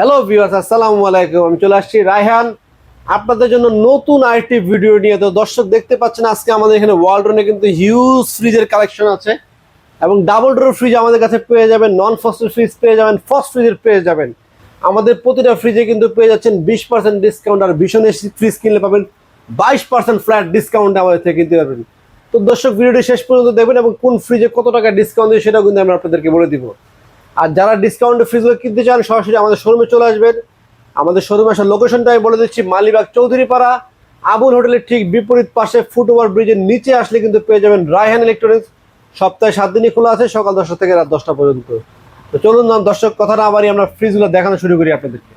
Hello viewers আসসালামু আলাইকুম আমি চলে আসছি রায়হান। আপনাদের জন্য নতুন আরেকটি ভিডিও নিয়ে। তো দর্শক দেখতে পাচ্ছেন, আজকে আমাদের এখানে ওয়ালড্রনে কিন্তু হিউজ ফ্রিজের কালেকশন আছে। এবং ডাবল ডোর ফ্রিজ আমাদের কাছে পেয়ে যাবেন নন ফস্টের ফ্রিজ পেয়ে যাবেন ফার্স্ট ফ্রিজের পেয়ে যাবেন। আমাদের প্রতিটা ফ্রিজে কিন্তু পেয়ে যাচ্ছেন বিশ পার্সেন্ট ডিসকাউন্ট আর ভীষণ ফ্রিজ কিনলে পাবেন বাইশ পার্সেন্ট ফ্ল্যাট ডিসকাউন্ট আমাদের থেকে কিনতে পারবেন। তো দর্শক ভিডিওটি শেষ পর্যন্ত দেখবেন এবং কোন ফ্রিজে কত টাকা ডিসকাউন্ট দিয়ে সেটাও কিন্তু আমরা আপনাদেরকে বলে দিব। আর যারা ডিসকাউন্টে ফ্রিজগুলো কিনতে চান, সরাসরি আমাদের শোরুমে চলে আসবেন। আমাদের শোরুমে আসার লোকেশনটা আমি বলে দিচ্ছি, মালিবাগ চৌধুরীপাড়া। আবুল হোটেলের ঠিক বিপরীত পাশে ফুটওভার ব্রিজের নিচে আসলে কিন্তু পেয়ে যাবেন রায়হান ইলেকট্রনিক্স সপ্তাহে সাত দিনই খোলা আছে, সকাল দশটা থেকে রাত দশটা পর্যন্ত। তো চলুন না, দর্শক কথা না বাড়ি আমরা ফ্রিজগুলো দেখানো শুরু করি আপনাদেরকে।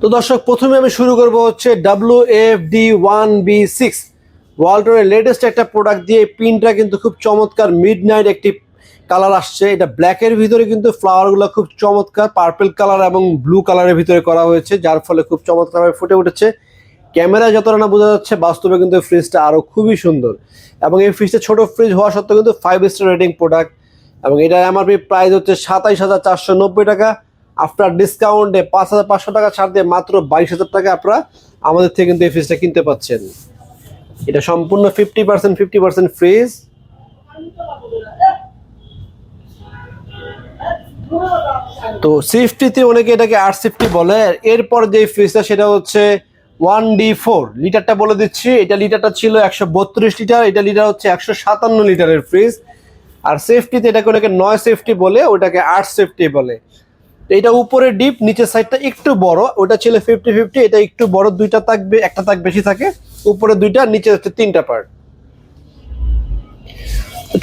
তো দর্শক, প্রথমে আমি শুরু করব হচ্ছে W F D one B six ওয়ালটনের latest একটা প্রোডাক্ট দিয়ে পিনটা কিন্তু খুব চমৎকার মিড একটি কালার আসছে। এটা ব্ল্যাকের ভিতরে কিন্তু ফ্লাওয়ারগুলো খুব চমৎকার পার্পেল কালার এবং ব্লু কালারের ভিতরে করা হয়েছে, যার ফলে খুব চমৎকারভাবে ফুটে উঠেছে। ক্যামেরায় যতটা না বোঝা যাচ্ছে, বাস্তবে কিন্তু এই ফ্রিজটা আরও খুবই সুন্দর। এবং এই ফ্রিজটা ছোট ফ্রিজ হওয়া সত্ত্বেও কিন্তু ফাইভ স্টার রেটিং প্রোডাক্ট এবং এটা এমআরপি প্রাইস হচ্ছে সাতাইশ হাজার চারশো নব্বই টাকা। আফটার ডিসকাউন্টে পাঁচ হাজার পাঁচশো টাকা ছাড় দিয়ে মাত্র বাইশ হাজার টাকা আপনারা আমাদের থেকে কিন্তু এই ফ্রিজটা কিনতে পাচ্ছেন। এটা সম্পূর্ণ fifty percent fifty percent fridge তো সিফটিতে অনেকে এটাকে আর সিফটি বলে। এরপর যে ফ্রিজটা সেটা হচ্ছে ওয়ান ডি ফোর লিটারটা বলে দিচ্ছি, এটা লিটারটা ছিল একশো বত্রিশ লিটার, এটা লিটার হচ্ছে একশো সাতান্ন লিটারের ফ্রিজ আর সেফটিতে এটাকে অনেকে নয় সেফটি বলে, ওটাকে আট সেফটি বলে। এটা উপরে ডিপ নিচের সাইডটা একটু বড়। ওটা ছিল ফিফটি ফিফটি এটা একটু বড়, দুইটা থাকবে, একটা তাক বেশি থাকে। উপরে দুইটা, নিচে হচ্ছে তিনটা পার্ট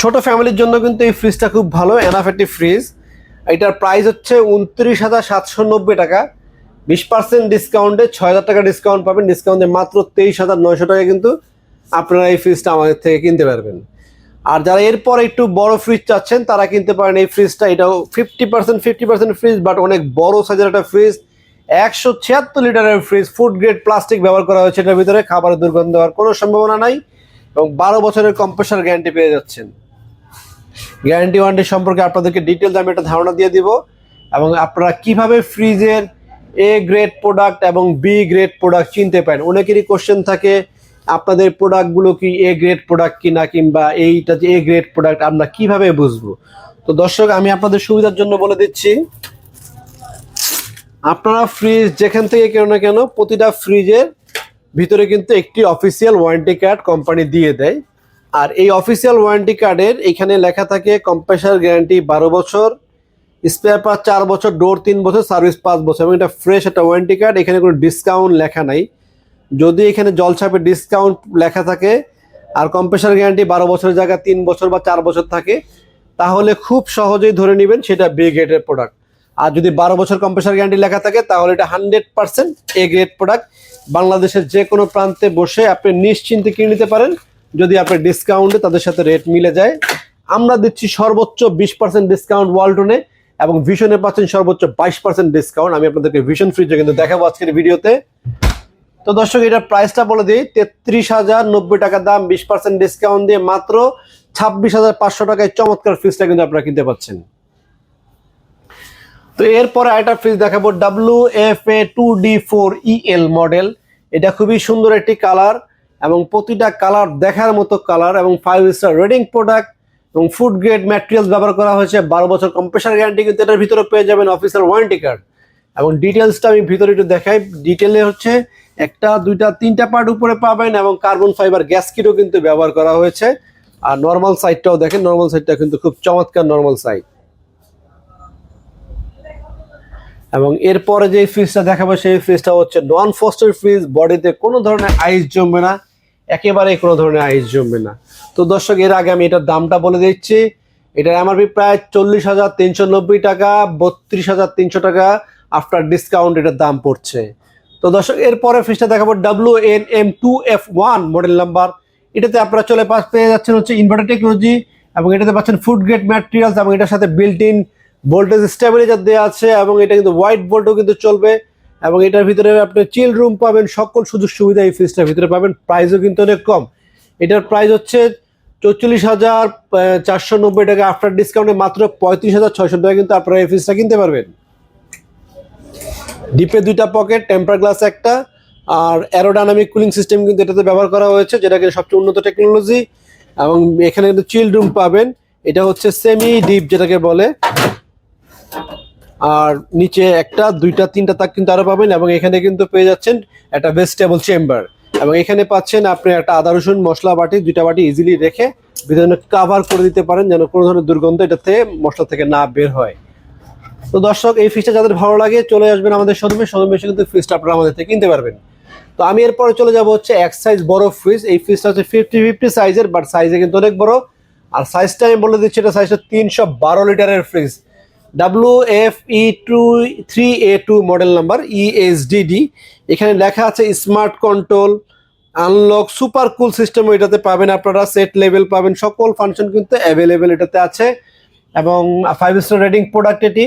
ছোট ফ্যামিলির জন্য কিন্তু এই ফ্রিজটা খুব ভালো এনাফ ফ্রিজ এটার প্রাইস হচ্ছে উনত্রিশ হাজার সাতশো নব্বই টাকা। বিশ পার্সেন্ট ডিসকাউন্টে ছয় হাজার টাকা ডিসকাউন্ট পাবেন। ডিসকাউন্টে মাত্র তেইশ হাজার নয়শো টাকা কিন্তু আপনারা এই ফ্রিজটা আমাদের থেকে কিনতে পারবেন। আর যারা এরপর একটু বড় ফ্রিজ চাচ্ছেন, তারা কিনতে পারেন এই ফ্রিজটা এটাও fifty percent fifty percent fridge but অনেক বড় সাইজের একটা ফ্রিজ একশো ছিয়াত্তর লিটারের ফ্রিজ ফুড গ্রেড প্লাস্টিক ব্যবহার করা হয়েছে এটার ভিতরে। খাবারের দুর্গন্ধ হওয়ার কোনো সম্ভাবনা নাই এবং বারো বছরের কম্প্রেসার গ্যারান্টি পেয়ে যাচ্ছেন। গ্যারান্টি ওয়ারেন্টি সম্পর্কে আপনাদেরকে ডিটেলস আমি একটা ধারণা দিয়ে দিব। এবং আপনারা কীভাবে ফ্রিজের এ গ্রেড প্রোডাক্ট এবং বি গ্রেড প্রোডাক্ট চিনতে পারেন? অনেকেরই কোশ্চেন থাকে, আপনাদের প্রোডাক্টগুলো কি এ গ্রেড প্রোডাক্ট কিনা কিংবা এইটা যে এ গ্রেড প্রোডাক্ট আমরা কীভাবে বুঝব? তো দর্শক, আমি আপনাদের সুবিধার জন্য বলে দিচ্ছি। আপনারা ফ্রিজ যেখান থেকে কেন না কেন, প্রতিটা ফ্রিজের ভিতরে কিন্তু একটি অফিসিয়াল ওয়ারেন্টি কার্ড কোম্পানি দিয়ে দেয়। আর এই অফিসিয়াল ওয়ারেন্টি কার্ডের এখানে লেখা থাকে কম্প্রেসার গ্যারান্টি বারো বছর স্পেয়ার পার্ট চার বছর ডোর তিন বছর সার্ভিস পাঁচ বছর এবং এটা ফ্রেশ একটা ওয়ারেন্টি কার্ড এখানে কোনো ডিসকাউন্ট লেখা নাই। যদি এখানে জলছাপে ডিসকাউন্ট লেখা থাকে আর কম্প্রেসার গ্যারান্টি বারো বছরের জায়গায় তিন বছর বা চার বছর থাকে, তাহলে খুব সহজেই ধরে নেবেন সেটা বি গ্রেডের প্রোডাক্ট আর যদি বারো বছর কম্প্রেসার গ্যারান্টি লেখা থাকে, তাহলে এটা hundred percent A grade product বাংলাদেশের যে কোনো প্রান্তে বসে আপনি নিশ্চিন্তে কিনে নিতে পারেন। যদি আপনার ডিসকাউন্টে তাদের সাথে রেট মিলে যায়, আমরা দিচ্ছি সর্বোচ্চ বিশ পার্সেন্ট ডিসকাউন্ট ওয়ালটনে এবং ভিশনে পাচ্ছেন সর্বোচ্চ বাইশ পার্সেন্ট ডিসকাউন্ট আমি আপনাদেরকে ভিশন ফ্রিজে কিন্তু দেখাবো আজকের ভিডিওতে। তো দর্শক, এটার প্রাইসটা বলে দিই, তেত্রিশ হাজার নব্বই টাকা দাম, বিশ পার্সেন্ট ডিসকাউন্ট দিয়ে মাত্র ছাব্বিশ হাজার পাঁচশো টাকায় চমৎকার ফ্রিজটা কিন্তু আপনারা কিনতে পাচ্ছেন। তো এরপরে আরেকটা ফ্রিজ দেখাবো W F A two D four EL model এটা খুবই সুন্দর একটি কালার এবং প্রতিটা কালার দেখার মতো কালার এবং ফাইভ স্টার রেডিং প্রোডাক্ট এবং ফুড গ্রেড ম্যাটেরিয়ালস ব্যবহার করা হয়েছে। বারো বছর কম্প্রেসার গ্যারান্টি কিন্তু এটার ভিতরে পেয়ে যাবেন অফিসিয়াল ওয়ারেন্টি কার্ড এবং ডিটেলসটা আমি ভিতরে একটু দেখাই। ডিটেলে হচ্ছে একটা, দুইটা, তিনটা পার্ট উপরে পাবেন এবং কার্বন ফাইবার গ্যাস কিটও কিন্তু ব্যবহার করা হয়েছে। আর নর্মাল সাইডটাও দেখেন নর্মাল সাইডটা কিন্তু খুব চমৎকার নর্মাল সাইড এবং এরপরে যে ফ্রিজটা দেখাবো, সেই ফ্রিজটা হচ্ছে নন ফস্টের ফ্রিজ বডিতে কোনো ধরনের আইস জমবে না। একেবারে কোনো ধরনের আইস জমবে না। তো দর্শক, এর আগে আমি এটার দামটা বলে দিচ্ছি। এটার এমআরপি প্রায় চল্লিশ হাজার তিনশো নব্বই টাকা, বত্রিশ হাজার তিনশো টাকা আফটার ডিসকাউন্ট এটার দাম পড়ছে। তো দর্শক এরপরে ফ্রিজটা দেখাবো W N M two F one model number এটাতে আপনারা চলে পাস পেয়ে যাচ্ছেন হচ্ছে ইনভার্টার টেকনোলজি এবং এটাতে পাচ্ছেন ফুড গ্রেড ম্যাটেরিয়ালস এবং এটার সাথে বিল্ট ইন ভোল্টেজ স্টেবিলাইজার দেওয়া আছে এবং এটা কিন্তু হোয়াইট বোল্টও কিন্তু চলবে। এবং এটার ভিতরে আপনি চিল রুম পাবেন, সকল সুযোগ সুবিধা এই ফ্রিজটার ভিতরে পাবেন। প্রাইসও কিন্তু অনেক কম। এটার প্রাইস হচ্ছে চৌচল্লিশ হাজার চারশো নব্বই টাকা। আফটার ডিসকাউন্টে মাত্র পঁয়ত্রিশ হাজার ছয়শো টাকা কিন্তু আপনারা এই ফ্রিজটা কিনতে পারবেন। ডিপে দুইটা পকেট টেম্পার গ্লাস একটা, আর অ্যারোডাইনামিক কুলিং সিস্টেম কিন্তু এটাতে ব্যবহার করা হয়েছে যেটাকে সবচেয়ে উন্নত টেকনোলজি এবং এখানে কিন্তু চিল্ড রুম পাবেন। এটা হচ্ছে সেমি ডিপ যেটাকে বলে। আর নিচে একটা, দুইটা, তিনটা তাক কিন্তু আরও পাবেন এবং এখানে কিন্তু পেয়ে যাচ্ছেন একটা ভেজিটেবল চেম্বার। এবং এখানে পাচ্ছেন আপনি একটা আদা, রসুন, মশলা বাটি, দুইটা বাটি ইজিলি রেখে ভিতরে কাভার করে দিতে পারেন যেন কোনো ধরনের দুর্গন্ধ এটা থেকে মশলা থেকে না বের হয়। তো দর্শক, এই ফ্রিজটা যাদের ভালো লাগে, চলে আসবেন আমাদের শোরুমে শোরুমে এসে কিন্তু ফ্রিজটা আপনারা আমাদের থেকে কিনতে পারবেন। তো আমি এরপরে চলে যাব হচ্ছে এক সাইজ বড় ফ্রিজ এই ফ্রিজটা হচ্ছে ফিফটি ফিফটি সাইজের বাট সাইজে কিন্তু অনেক বড়। আর সাইজটা আমি বলে দিচ্ছি, এটা সাইজটা তিনশো বারো লিটারের fridge W F E two three A two model number ESDD এখানে লেখা আছে smart control unlock super cool system এটাতে পাবেন আপনারা সেট লেভেল পাবেন, সকল ফাংশন কিন্তু অ্যাভেলেবেল এটাতে আছে। এবং ফাইভ স্টার রেটিং প্রোডাক্ট এটি।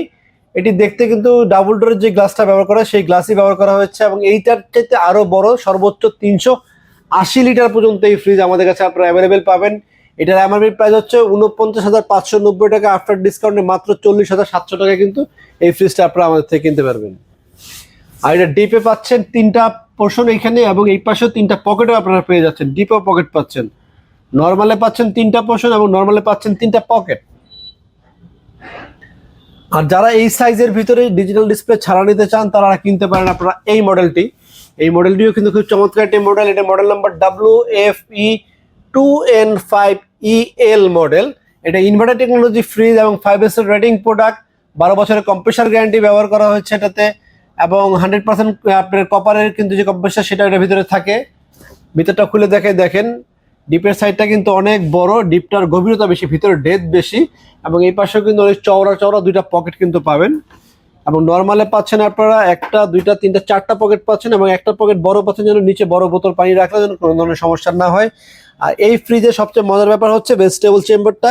এটি দেখতে কিন্তু ডাবল ডোরের যে গ্লাসটা ব্যবহার করা সেই গ্লাসই ব্যবহার করা হয়েছে। এবং এইটার চাইতে আরও বড়, সর্বোচ্চ তিনশো আশি লিটার পর্যন্ত এই ফ্রিজ আমাদের কাছে আপনারা অ্যাভেলেবেল পাবেন। এটার এমআরপি প্রাইস হচ্ছে উনপঞ্চাশ হাজার পাঁচশো নব্বই টাকা। আফটার ডিসকাউন্টে মাত্র চল্লিশ হাজার সাতশো টাকা কিন্তু এই ফ্রিজটা আপনারা আমাদের থেকে কিনতে পারবেন। আর এটা ডিপে পাচ্ছেন তিনটা পোর্শন এখানে এবং এই পাশেও তিনটা পকেটও আপনারা পেয়ে যাচ্ছেন। ডিপেও পকেট পাচ্ছেন। নর্মালে পাচ্ছেন তিনটা পোর্শন এবং নর্মালে পাচ্ছেন তিনটা পকেট আর যারা এই সাইজের ভিতরে ডিজিটাল ডিসপ্লে ছাড়া নিতে চান, তারা কিনতে পারেন আপনারা এই মডেলটি এই মডেলটিও কিন্তু খুব চমৎকার একটি মডেল এটা model number W F E two N five E L model এটা ইনভার্টার টেকনোলজি ফ্রিজ এবং ফাইভ স্টার রেটিং প্রোডাক্ট বারো বছরের কম্প্রেসার গ্যারান্টি ব্যবহার করা হয়েছে এটাতে, এবং হান্ড্রেড পার্সেন্ট আপনার কপারের কিন্তু যে কম্প্রেসার সেটা এটার ভিতরে থাকে। ভিতরটা খুলে দেখে দেখেন। ডিপের সাইডটা কিন্তু অনেক বড় ডিপটার গভীরতা বেশি, ভিতরে ডেথ বেশি, এবং এই পাশেও কিন্তু অনেক চওড়া চওড়া দুইটা পকেট কিন্তু পাবেন। এবং নর্মালে পাচ্ছেন আপনারা একটা, দুইটা, তিনটা, চারটা পকেট পাচ্ছেন, এবং একটা পকেট বড় পাচ্ছেন যেন নিচে বড় বোতল পানি রাখলে যেন কোনো ধরনের সমস্যা না হয়। আর এই ফ্রিজে সবচেয়ে মজার ব্যাপার হচ্ছে ভেজিটেবল চেম্বারটা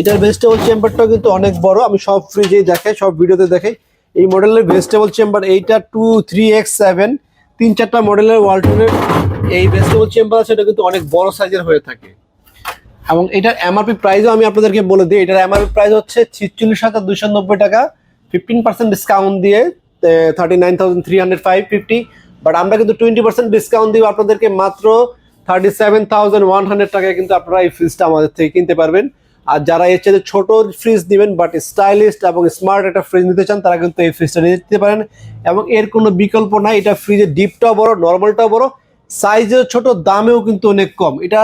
এটার ভেজিটেবল চেম্বারটাও কিন্তু অনেক বড়। আমি সব ফ্রিজেই দেখাই, সব ভিডিওতে দেখাই। এই মডেলের ভেজিটেবল চেম্বার এইটা টু থ্রি এক্স সেভেন তিন, চারটা মডেলের ওয়ালটনের এই ভেজিটেবল চেম্বার আছে, এটা কিন্তু অনেক বড় সাইজের হয়ে থাকে। এবং এটার এমআরপি প্রাইসও আমি আপনাদেরকে বলে দিই, এটার এমআরপি প্রাইস হচ্ছে ছিচল্লিশ হাজার দুশো নব্বই টাকা। ফিফটিন পার্সেন্ট ডিসকাউন্ট দিয়ে thirty nine thousand three hundred five fifty but আমরা কিন্তু টোয়েন্টি পার্সেন্ট ডিসকাউন্ট দিব আপনাদেরকে মাত্র thirty seven thousand one hundred টাকায় কিন্তু আপনারা এই ফ্রিজটা আমাদের থেকে কিনতে পারবেন। আর যারা এর চেয়ে ছোট ফ্রিজ দিবেন বাট স্টাইলিস্ট এবং স্মার্ট একটা ফ্রিজ নিতে চান, তারা কিন্তু এই ফ্রিজটা নিতে পারেন। এবং এর কোনো বিকল্প নাই, এটা ফ্রিজের ডিপটাও বড় নর্মালটাও বড় সাইজেও ছোট, দামেও কিন্তু অনেক কম। এটা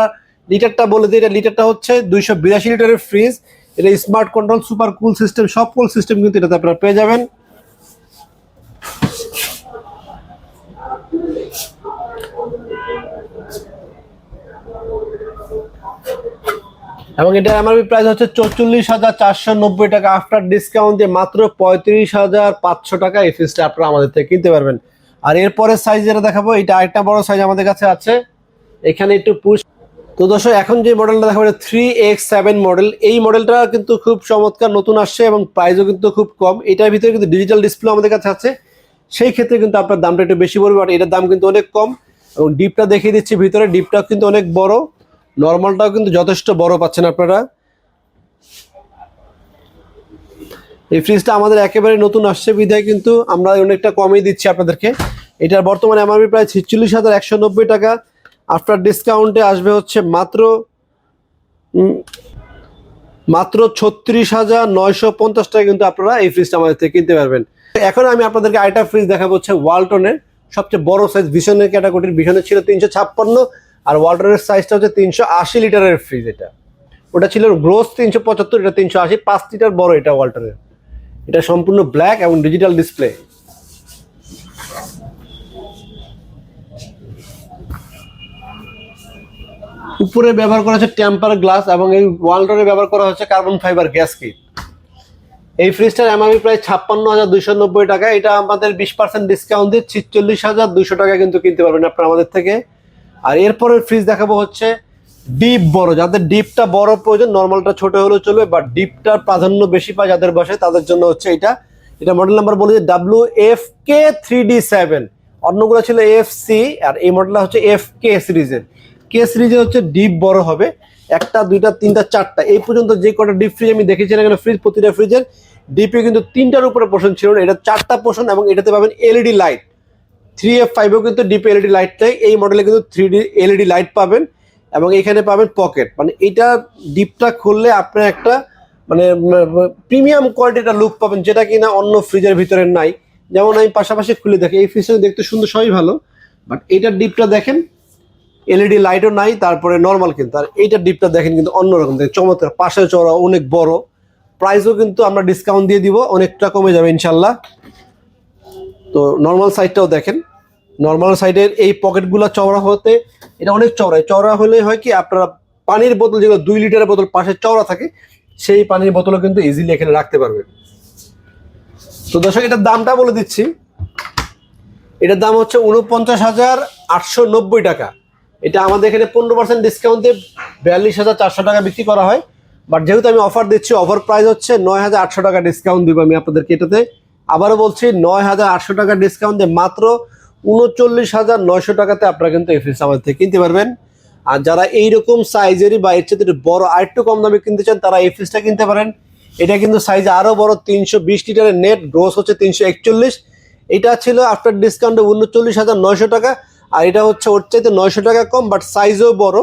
লিটারটা বলে দিই, এটা লিটারটা হচ্ছে দুইশো বিরাশি লিটারের ফ্রিজ এটা smart control super cool system সব কুল সিস্টেম কিন্তু এটাতে আপনারা পেয়ে যাবেন। এবং এটার এমআরপি প্রাইস হচ্ছে চৌচল্লিশ হাজার চারশো নব্বই টাকা। আফটার ডিসকাউন্ট দিয়ে মাত্র পঁয়ত্রিশ হাজার পাঁচশো টাকা এই ফ্রিজটা আপনারা আমাদের থেকে কিনতে পারবেন। আর এরপরে সাইজ যেটা দেখাবো, এটা আরেকটা বড় সাইজ আমাদের কাছে আছে। এখানে একটু পুশ তো দর্শক, এখন যে মডেলটা দেখাবো, এটা থ্রি এক্স সেভেন মডেল এই মডেলটা কিন্তু খুব চমৎকার, নতুন আসছে এবং প্রাইসও কিন্তু খুব কম। এটার ভিতরে কিন্তু ডিজিটাল ডিসপ্লে আমাদের কাছে আছে। সেই ক্ষেত্রে কিন্তু আপনার দামটা একটু বেশি পড়বে, বাট এটার দাম কিন্তু অনেক কম। এবং ডিপটা দেখিয়ে দিচ্ছি, ভিতরে ডিপটা কিন্তু অনেক বড়। নর্মালটাও কিন্তু যথেষ্ট বড় পাচ্ছেন আপনারা। এই ফ্রিজটা আমাদের একেবারে নতুন আসছে বিধায় কিন্তু আমরা অনেকটা কমই দিচ্ছি আপনাদেরকে। এটার বর্তমানে এমআরপি প্রায় ছিচল্লিশ হাজার একশো নব্বই টাকা। আফটার ডিসকাউন্টে আসবে হচ্ছে মাত্র মাত্র ছত্রিশ হাজার নয়শো পঞ্চাশ টাকা কিন্তু আপনারা এই ফ্রিজটা আমাদের থেকে কিনতে পারবেন। এখন আমি আপনাদেরকে আরেকটা ফ্রিজ দেখাবো হচ্ছে ওয়ালটনের সবচেয়ে বড় সাইজ ভিশনের ক্যাটাগরির ভিশনের ছিল তিনশো ছাপ্পান্ন আর ওয়ালটনের সাইজটা হচ্ছে তিনশো আশি লিটারের ফ্রিজ এটা। ওটা ছিল গ্রোস তিনশো পঁচাত্তর, এটা তিনশো আশি, পাঁচ লিটার বড় এটা ওয়াল্টারের এটা সম্পূর্ণ ব্ল্যাক এবং ডিজিটাল ডিসপ্লে উপরে ব্যবহার করা হচ্ছে টেম্পার গ্লাস এবং এই ওয়ালটনে ব্যবহার করা হচ্ছে কার্বন ফাইবার গ্যাস কিট এই ফ্রিজটার এমআরপি প্রায় ছাপ্পান্ন হাজার দুইশো নব্বই টাকা এটা আমাদের বিশ পার্সেন্ট ডিসকাউন্ট দিয়ে ছিচল্লিশ হাজার দুশো টাকা কিন্তু কিনতে পারবেন আপনারা আমাদের থেকে। আর এরপরের ফ্রিজ দেখাবো হচ্ছে ডিপ বড়। যাদের ডিপটা বড় প্রয়োজন নর্মালটা ছোট হলেও চলবে বাট ডিপটার প্রাধান্য বেশি পায় যাদের বসে, তাদের জন্য হচ্ছে এটা। এটা মডেল নাম্বার বলে যে W F K three D seven অন্যগুলো ছিল এফ সি আর এই মডেলটা হচ্ছে এফ কে সিরিজের কে সিরিজে হচ্ছে ডিপ বড় হবে, একটা, দুইটা, তিনটা, চারটা। এই পর্যন্ত যে কটা ডিপ ফ্রিজ আমি দেখেছি এখানে ফ্রিজ প্রতিটা ফ্রিজের ডিপে কিন্তু তিনটার উপরে পোষণ ছিল এটা চারটা পোষণ এবং এটাতে পাবেন এলইডি লাইট থ্রি এফ ফাইভও কিন্তু ডিপে এলইডি লাইট নেই। এই মডেলে কিন্তু থ্রি ডি এলইডি লাইট পাবেন এবং এখানে পাবেন পকেট মানে এটা ডিপটা খুললে আপনার একটা মানে প্রিমিয়াম কোয়ালিটিটা লুক পাবেন যেটা কিনা অন্য ফ্রিজের ভিতরে নাই। যেমন আমি পাশাপাশি খুলে দেখি। এই ফ্রিজটা দেখতে সুন্দর, সবই ভালো। বাট এইটার ডিপটা দেখেন এলইডি লাইটও নাই, তারপরে নর্মাল কিন্তু। আর এইটার ডিপটা দেখেন কিন্তু অন্যরকম। দেখেন চমৎকার। পাশে চড়া অনেক বড়। প্রাইসও কিন্তু আমরা ডিসকাউন্ট দিয়ে দিব, অনেকটা কমে যাবে ইনশাল্লাহ তো নর্মাল সাইডটাও দেখেন। নর্মাল সাইডের এই পকেটগুলো চওড়া হতে, এটা অনেক চওড়া। চওড়া হলে হয় কি, আপনারা পানির বোতল যেগুলো দুই লিটারের বোতল পাশে চওড়া থাকে, সেই পানির বোতলও কিন্তু ইজিলি এখানে রাখতে পারবেন। তো দর্শক, এটার দামটা বলে দিচ্ছি। এটার দাম হচ্ছে উনপঞ্চাশ হাজার আটশো নব্বই টাকা। এটা আমাদের এখানে পনেরো পার্সেন্ট ডিসকাউন্টে বিয়াল্লিশ হাজার চারশো টাকা বিক্রি করা হয়। বাট যেহেতু আমি অফার দিচ্ছি অফার প্রাইস হচ্ছে নয় হাজার আটশো টাকা ডিসকাউন্ট দিব আমি আপনাদেরকে এটাতে। আবারও বলছি, নয় হাজার আটশো টাকা ডিসকাউন্টে মাত্র উনচল্লিশ হাজার নয়শো টাকাতে আপনারা কিন্তু ফ্রিজ আমাদের থেকে কিনতে পারবেন। আর যারা এইরকম সাইজেরই বা এর চেয়ে বড় আরেকটু কম দামে কিনতে চান, তারা এই ফ্রিজটা কিনতে পারেন। এটা কিন্তু সাইজ আরও বড়, তিনশো বিশ লিটারের নেট, গ্রোস হচ্ছে তিনশো একচল্লিশ। এটা ছিল আফটার ডিসকাউন্টে উনচল্লিশ হাজার নয়শো টাকা। আর এটা হচ্ছে ওর চাইতে নয়শো টাকা কম বাট সাইজও বড়।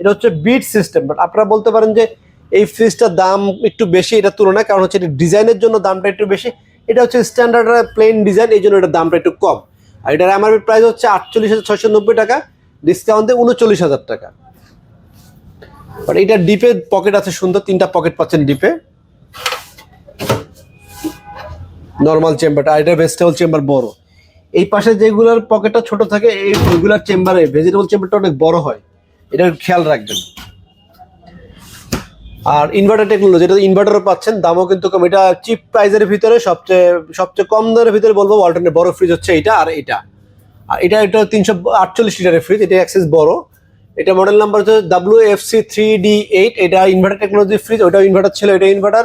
এটা হচ্ছে বিট সিস্টেম বাট আপনারা বলতে পারেন যে এই ফ্রিজটার দাম একটু বেশি এটার তুলনায়, কারণ হচ্ছে এটা ডিজাইনের জন্য দামটা একটু বেশি। এটা হচ্ছে স্ট্যান্ডার্ড প্লেন ডিজাইন এই জন্য এটার দামটা একটু কম। আর এটার এমআরপি প্রাইস হচ্ছে আটচল্লিশ হাজার ছয়শো নব্বই টাকা ডিসকাউন্টে উনচল্লিশ হাজার টাকা। বাট এটা ডিপে পকেট আছে সুন্দর, তিনটা পকেট পাচ্ছেন ডিপে নর্মাল চেম্বারটা আর এটা ভেজিটেবল চেম্বার বড়। এই পাশে যেগুলোর পকেটটা ছোট থাকে, এই ওইগুলোর চেম্বারে ভেজিটেবল চেম্বারটা অনেক বড় হয়। এটা খেয়াল রাখবেন। আর ইনভার্টার টেকনোলজি এটা ইনভার্টারও পাচ্ছেন, দামও কিন্তু কম। এটা চিপ প্রাইজের ভিতরে সবচেয়ে সবচেয়ে কম দামের ভিতরে বলব অল্টারনেট বড় ফ্রিজ হচ্ছে এটা আর এটা। আর এটা এটা তিনশো আটচল্লিশ লিটারের ফ্রিজ এটা অ্যাক্সেস বড়। এটা মডেল নাম্বার হচ্ছে W F C three D eight এটা ইনভার্টার টেকনোলজি ফ্রিজ ওটাও ইনভার্টার ছিল এটা ইনভার্টার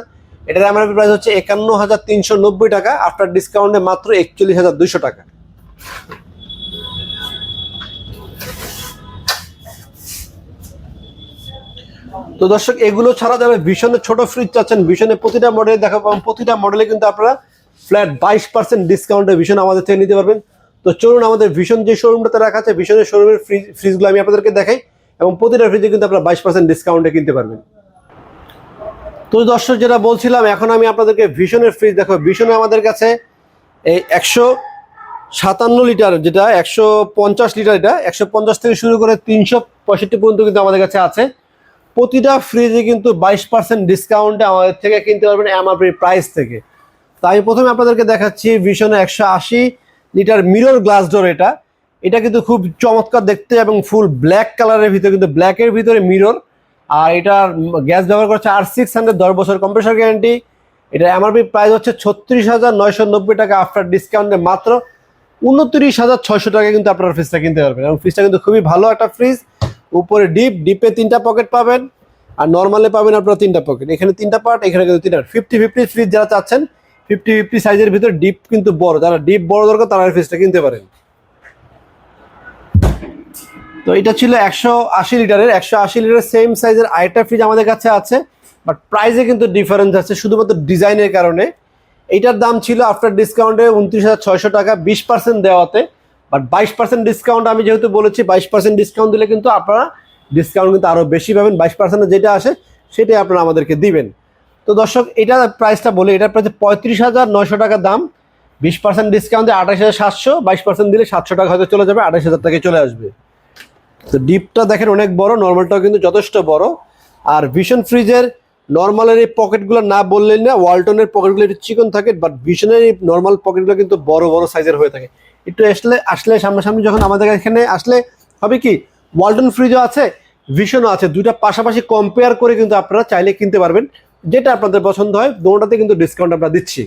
এটার এমআরপি প্রাইস হচ্ছে একান্ন হাজার তিনশো নব্বই টাকা আফটার ডিসকাউন্টে মাত্র একচল্লিশ হাজার দুইশো টাকা। তো দর্শক, এগুলো ছাড়া যারা ভীষণের ছোট ফ্রিজ চাচ্ছেন ভীষণের প্রতিটা মডেলে দেখা পাবেন প্রতিটা মডেলে কিন্তু আপনারা ফ্ল্যাট বাইশ পার্সেন্ট ডিসকাউন্টে ভীষণ আমাদের থেকে নিতে পারবেন। তো চলুন, আমাদের ভীষণ যে শোরুমটাতে রাখা আছে, ভীষণের শোরুমের ফ্রিজ ফ্রিজগুলো আমি আপনাদেরকে দেখাই এবং প্রতিটা ফ্রিজে কিন্তু আপনারা বাইশ পার্সেন্ট ডিসকাউন্টে কিনতে পারবেন। তো দর্শক, যেটা বলছিলাম, এখন আমি আপনাদেরকে ভীষণের ফ্রিজ দেখো ভীষণে আমাদের কাছে এই একশো সাতান্ন লিটার যেটা, একশো পঞ্চাশ লিটার এটা, একশো পঞ্চাশ থেকে শুরু করে তিনশো পঁয়ষট্টি পর্যন্ত কিন্তু আমাদের কাছে আছে। প্রতিটা ফ্রিজে কিন্তু বাইশ পার্সেন্ট ডিসকাউন্টে আমাদের থেকে কিনতে পারবেন এমআরপি প্রাইস থেকে। তো আমি প্রথমে আপনাদেরকে দেখাচ্ছি ভীষণে একশো আশি লিটার মিরর গ্লাস ডোর এটা। এটা কিন্তু খুব চমৎকার দেখতে এবং ফুল ব্ল্যাক কালারের ভিতরে কিন্তু ব্ল্যাকের ভিতরে মিরর আর এটার গ্যাস ব্যবহার করছে আর সিক্স হান্ড্রেড দশ বছর কম্প্রেসার গ্যারান্টি এটা এমআরপি প্রাইস হচ্ছে ছত্রিশ হাজার নয়শো নব্বই টাকা আফটার ডিসকাউন্টে মাত্র উনত্রিশ হাজার ছয়শো টাকা কিন্তু আপনারা ফ্রিজটা কিনতে পারবেন। এবং ফ্রিজটা কিন্তু খুবই ভালো একটা ফ্রিজ উপরে ডিপ ডিপে তিনটা পকেট পাবেন, আর নর্মালে পাবেন আপনারা তিনটা পকেট এখানে তিনটা পার্ট এখানে কিন্তু তিনটা ফিফটি ফিফটি ফ্রিজ যারা চাচ্ছেন ফিফটি ফিফটি সাইজের ভিতরে ডিপ কিন্তু বড়। যারা ডিপ বড় দরকার, তারা ফ্রিজটা কিনতে পারেন। তো এটা ছিল একশো আশি লিটারের, একশো আশি লিটারের সেম সাইজের আরেকটা ফ্রিজ আমাদের কাছে আছে বাট প্রাইসে কিন্তু ডিফারেন্স আছে, শুধুমাত্র ডিজাইনের কারণে। এইটার দাম ছিল আফটার ডিসকাউন্টে উনত্রিশ হাজার ছয়শো টাকা, বিশ পার্সেন্ট দেওয়াতে। বাট বাইশ পার্সেন্ট ডিসকাউন্ট আমি যেহেতু বলেছি, বাইশ পার্সেন্ট ডিসকাউন্ট দিলে কিন্তু আপনারা ডিসকাউন্ট কিন্তু আরও বেশি পাবেন। বাইশ পার্সেন্টে যেটা আসে, সেটাই আপনারা আমাদেরকে দিবেন। তো দর্শক, এটা প্রাইসটা বলে এটার প্রাইস পঁয়ত্রিশ হাজার নয়শো টাকা দাম। বিশ পার্সেন্ট ডিসকাউন্ট দিয়ে আঠাশ হাজার সাতশো, বাইশ পার্সেন্ট দিলে সাতশো টাকা হয়তো চলে যাবে, আঠাশ হাজার টাকায় চলে আসবে। তো ডিপটা দেখেন অনেক বড় নর্মালটাও কিন্তু যথেষ্ট বড়। আর ভীষণ ফ্রিজের নর্মালের এই পকেটগুলো না বললেন না ওয়ালটনের পকেটগুলো একটু চিকন থাকে বাট ভীষণের এই নর্মাল পকেটগুলো কিন্তু বড় বড় সাইজের হয়ে থাকে। একটু আসলে আসলে সামনাসামনি যখন আমাদের এখানে আসলে হবে কি ওয়ালটন ফ্রিজও আছে ভীষণও আছে, দুইটা পাশাপাশি কম্পেয়ার করে কিন্তু আপনারা চাইলে কিনতে পারবেন। যেটা আপনাদের পছন্দ হয় দুটাতে কিন্তু ডিসকাউন্ট আমরা দিচ্ছি।